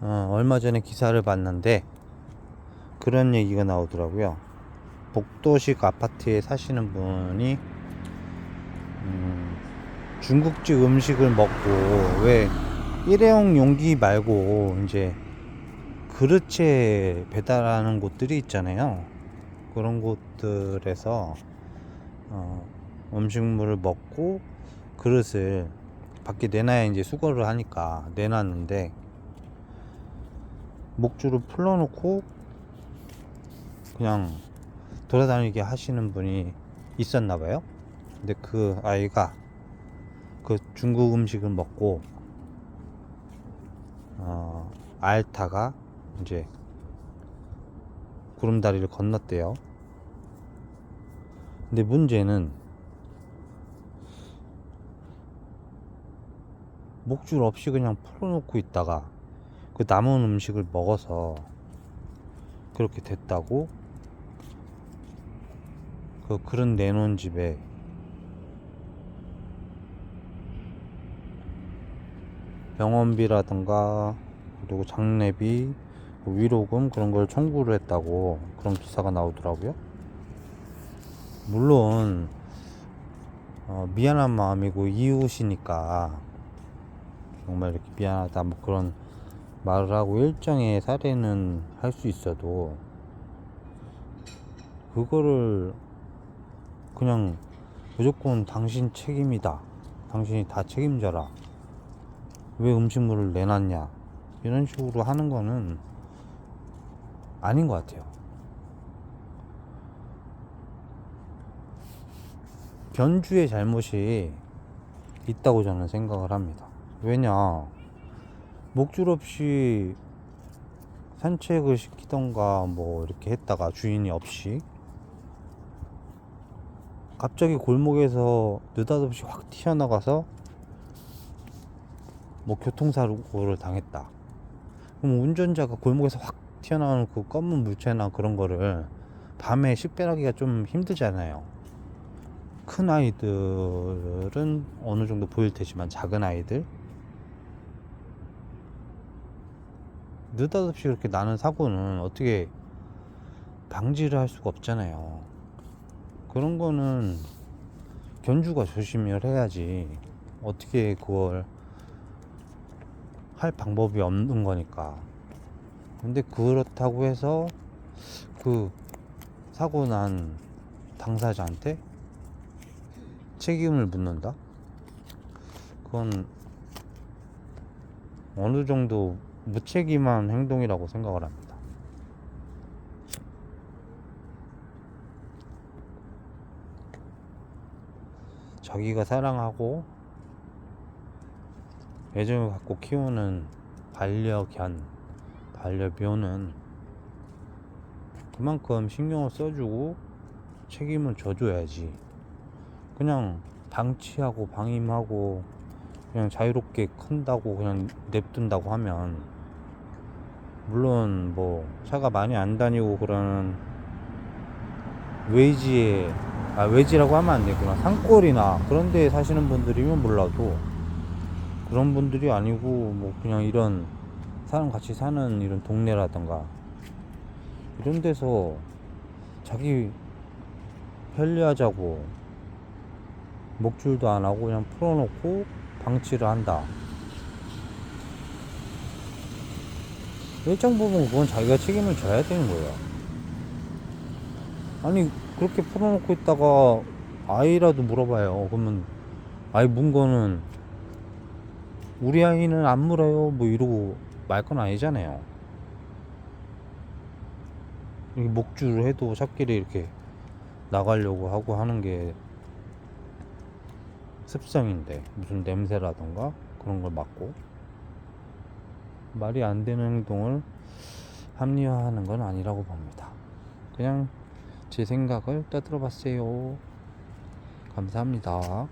어, 얼마 전에 기사를 봤는데 그런 얘기가 나오더라고요. 복도식 아파트에 사시는 분이 음, 중국집 음식을 먹고 왜 일회용 용기 말고 이제 그릇에 배달하는 곳들이 있잖아요. 그런 곳들에서 어, 음식물을 먹고 그릇을 밖에 내놔야 이제 수거를 하니까 내놨는데 목줄을 풀어놓고 그냥 돌아다니게 하시는 분이 있었나 봐요. 근데 그 아이가 그 중국 음식을 먹고 어, 앓다가 이제 구름다리를 건넜대요. 근데 문제는 목줄 없이 그냥 풀어놓고 있다가 그 남은 음식을 먹어서 그렇게 됐다고 그 그릇 내놓은 집에 병원비라든가 그리고 장례비 뭐 위로금 그런 걸 청구를 했다고 그런 기사가 나오더라고요. 물론 어, 미안한 마음이고 이웃이니까 정말 이렇게 미안하다 뭐 그런 말을 하고 일정의 사례는 할 수 있어도 그거를 그냥 무조건 당신 책임이다. 당신이 다 책임져라. 왜 음식물을 내놨냐. 이런 식으로 하는 거는 아닌 것 같아요. 견주의 잘못이 있다고 저는 생각을 합니다. 왜냐, 목줄 없이 산책을 시키던가 뭐 이렇게 했다가 주인이 없이 갑자기 골목에서 느닷없이 확 튀어나가서 뭐 교통사고를 당했다. 그럼 운전자가 골목에서 확 튀어나오는 그 검은 물체나 그런 거를 밤에 식별하기가 좀 힘들잖아요. 큰 아이들은 어느 정도 보일 테지만 작은 아이들 느닷없이 그렇게 나는 사고는 어떻게 방지를 할 수가 없잖아요. 그런 거는 견주가 조심을 해야지 어떻게 그걸 할 방법이 없는 거니까. 근데 그렇다고 해서 그 사고 난 당사자한테 책임을 묻는다? 그건 어느 정도 무책임한 행동이라고 생각을 합니다. 자기가 사랑하고 애정을 갖고 키우는 반려견, 반려묘는 그만큼 신경을 써주고 책임을 져줘야지. 그냥 방치하고 방임하고 그냥 자유롭게 큰다고 그냥 냅둔다고 하면 물론 뭐 차가 많이 안 다니고 그런 외지에 아 외지라고 하면 안 되구나 산골이나 그런 데에 사시는 분들이면 몰라도 그런 분들이 아니고 뭐 그냥 이런 사람 같이 사는 이런 동네라던가 이런 데서 자기 편리하자고 목줄도 안 하고 그냥 풀어놓고 방치를 한다. 일정 부분 그건 자기가 책임을 져야 되는 거예요. 아니 그렇게 풀어놓고 있다가 아이라도 물어봐요. 그러면 아이 문 거는 우리 아이는 안 물어요. 뭐 이러고 말 건 아니잖아요. 이렇게 목줄을 해도 샷길에 이렇게 나가려고 하고 하는 게 습성인데 무슨 냄새라던가 그런 걸 맡고 말이 안 되는 행동을 합리화하는 건 아니라고 봅니다. 그냥 제 생각을 떠들어 봤어요. 감사합니다.